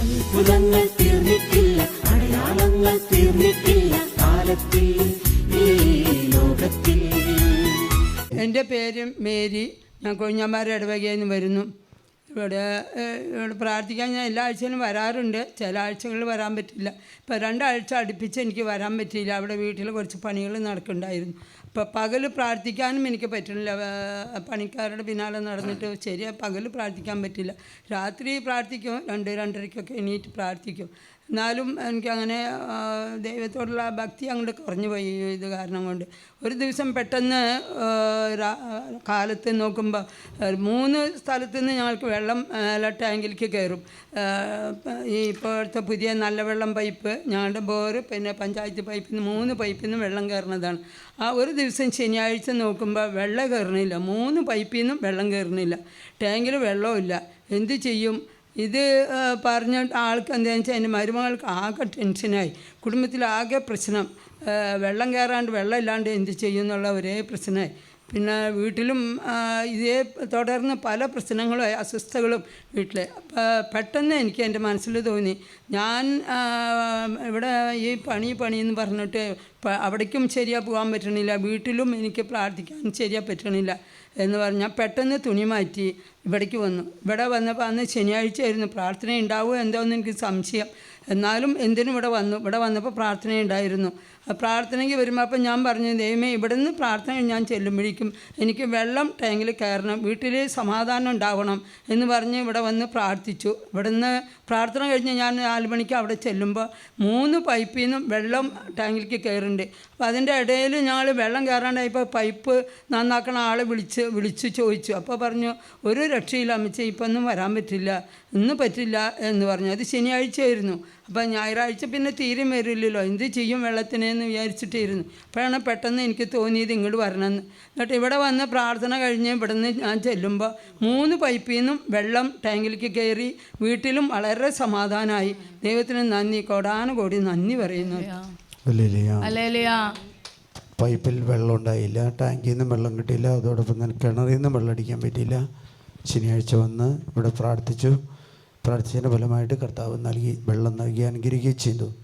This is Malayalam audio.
അത്ഭുതങ്ങൾ തീർന്നിട്ടില്ല അടയാളങ്ങൾ തീർന്നിട്ടില്ല കാലത്തിൽ എന്റെ പേര് മേരി. ഞാൻ കൊഴിഞ്ഞാമ്പാറ ഇടവകയിൽ നിന്ന് വരുന്നു. ഇവിടെ പ്രാർത്ഥിക്കാൻ ഞാൻ എല്ലാ ആഴ്ചയിലും വരാറുണ്ട്. ചില ആഴ്ചകളിൽ വരാൻ പറ്റില്ല. ഇപ്പോൾ രണ്ടാഴ്ച അടുപ്പിച്ച് എനിക്ക് വരാൻ പറ്റിയില്ല. അവിടെ വീട്ടിൽ കുറച്ച് പണികൾ നടക്കുന്നുണ്ടായിരുന്നു. അപ്പോൾ പകൽ പ്രാർത്ഥിക്കാനും എനിക്ക് പറ്റുന്നില്ല. പണിക്കാരുടെ പിന്നാലെ നടന്നിട്ട് ശരിയാ പകൽ പ്രാർത്ഥിക്കാൻ പറ്റില്ല. രാത്രി പ്രാർത്ഥിക്കും. രണ്ട് രണ്ടരയ്ക്കൊക്കെ എണീറ്റ് പ്രാർത്ഥിക്കും. എന്നാലും എനിക്കങ്ങനെ ദൈവത്തോടുള്ള ഭക്തി അങ്ങോട്ട് കുറഞ്ഞു പോയി ഇത് കാരണം കൊണ്ട്. ഒരു ദിവസം പെട്ടെന്ന് കാലത്ത് നോക്കുമ്പോൾ മൂന്ന് സ്ഥലത്ത് നിന്ന് ഞങ്ങൾക്ക് വെള്ളം മേലെ ടാങ്കിലേക്ക് കയറും. ഈ ഇപ്പോഴത്തെ പുതിയ നല്ല വെള്ളം പൈപ്പ് ഞങ്ങളുടെ ബോറ് പിന്നെ പഞ്ചായത്ത് പൈപ്പിൽ നിന്ന് മൂന്ന് പൈപ്പിൽ നിന്ന് വെള്ളം കയറുന്നതാണ്. ആ ഒരു ദിവസം ശനിയാഴ്ച നോക്കുമ്പോൾ വെള്ളം കയറണില്ല മൂന്ന് പൈപ്പിൽ നിന്നും വെള്ളം കയറണില്ല ടാങ്കിൽ വെള്ളമില്ല എന്ത് ചെയ്യും? ഇത് പറഞ്ഞ ആൾക്ക് എന്താണെന്ന് വെച്ചാൽ എന്റെ മരുമകൾക്ക് ആകെ ടെൻഷനായി കുടുംബത്തിലാകെ പ്രശ്നം. വെള്ളം കയറാണ്ട് വെള്ളം ഇല്ലാണ്ട് എന്ത് ചെയ്യും എന്നുള്ള ഒരേ പ്രശ്നമായി. പിന്നെ വീട്ടിലും ഇതേ തുടർന്ന് പല പ്രശ്നങ്ങളും അസ്വസ്ഥകളും വീട്ടിൽ പെട്ടെന്ന് എനിക്ക് എന്റെ മനസ്സിൽ തോന്നി ഞാൻ ഇവിടെ ഈ പണി പണി എന്ന് പറഞ്ഞിട്ട് അവിടേക്കും ശരിയാ പോകാൻ പറ്റണില്ല വീട്ടിലും എനിക്ക് പ്രാർത്ഥിക്കാൻ ശരിയാ പറ്റണില്ല എന്ന് പറഞ്ഞാൽ പെട്ടെന്ന് തുണി മാറ്റി ഇവിടേക്ക് വന്നു. ഇവിടെ വന്നപ്പോൾ അന്ന് ശനിയാഴ്ചയായിരുന്നു. പ്രാർത്ഥന ഉണ്ടാവുമോ എന്തോന്ന് എനിക്ക് സംശയം. എന്നാലും എന്തിനും ഇവിടെ വന്നു. ഇവിടെ വന്നപ്പോൾ പ്രാർത്ഥന ഉണ്ടായിരുന്നു. ആ പ്രാർത്ഥനയ്ക്ക് വരുമ്പോൾ അപ്പം ഞാൻ പറഞ്ഞു ദൈവമേ ഇവിടെ നിന്ന് പ്രാർത്ഥന ഞാൻ ചെല്ലുമ്പോഴേക്കും എനിക്ക് വെള്ളം ടാങ്കിൽ കയറണം. വീട്ടിൽ സമാധാനം ഉണ്ടാവണം. എന്ന് പറഞ്ഞ് ഇവിടെ വന്ന് പ്രാർത്ഥിച്ചു. ഇവിടെ നിന്ന് പ്രാർത്ഥന കഴിഞ്ഞ് ഞാൻ നാല് മണിക്ക് അവിടെ ചെല്ലുമ്പോൾ മൂന്ന് പൈപ്പിൽ നിന്നും വെള്ളം ടാങ്കിലേക്ക് കയറുന്നുണ്ട്. അപ്പോൾ അതിന്റെ ഇടയിൽ ഞങ്ങൾ വെള്ളം കയറാണ്ടായപ്പോൾ പൈപ്പ് നന്നാക്കണ ആളെ വിളിച്ച് വിളിച്ച് ചോദിച്ചു. അപ്പോൾ പറഞ്ഞു ഒരു രക്ഷയില്ല അമ്മച്ചി ഇപ്പം ഒന്നും വരാൻ പറ്റില്ല ഇന്ന് പറ്റില്ല എന്ന് പറഞ്ഞു. അത് ശനിയാഴ്ചയായിരുന്നു. അപ്പം ഞായറാഴ്ച പിന്നെ തീരെ വരില്ലല്ലോ. എന്ത് ചെയ്യും വെള്ളത്തിനെന്ന് വിചാരിച്ചിട്ടായിരുന്നു. അപ്പോഴാണ് പെട്ടെന്ന് എനിക്ക് തോന്നിയത് ഇങ്ങോട്ട് വരണമെന്ന് എന്നിട്ട് ഇവിടെ വന്ന് പ്രാർത്ഥന കഴിഞ്ഞ് ഇവിടെ നിന്ന് ഞാൻ ചെല്ലുമ്പോൾ മൂന്ന് പൈപ്പിൽ നിന്നും വെള്ളം ടാങ്കിലേക്ക് കയറി വീട്ടിലും വളരെ സമാധാനമായി ദൈവത്തിന് നന്ദി. കോടാനുകോടി നന്ദി പറയുന്നു. പൈപ്പിൽ വെള്ളം ഉണ്ടായില്ല. ടാങ്കിൽ നിന്നും വെള്ളം കിട്ടിയില്ല. അതോടൊപ്പം തന്നെ കിണറിൽ നിന്നും വെള്ളം അടിക്കാൻ പറ്റിയില്ല. ശനിയാഴ്ച വന്ന് ഇവിടെ പ്രാർത്ഥിച്ചു. പ്രാർത്ഥിച്ചതിന്റെ ഫലമായിട്ട് കർത്താവ് നൽകി വെള്ളം നൽകി അനുഗ്രഹിക്കുകയും ചെയ്തു.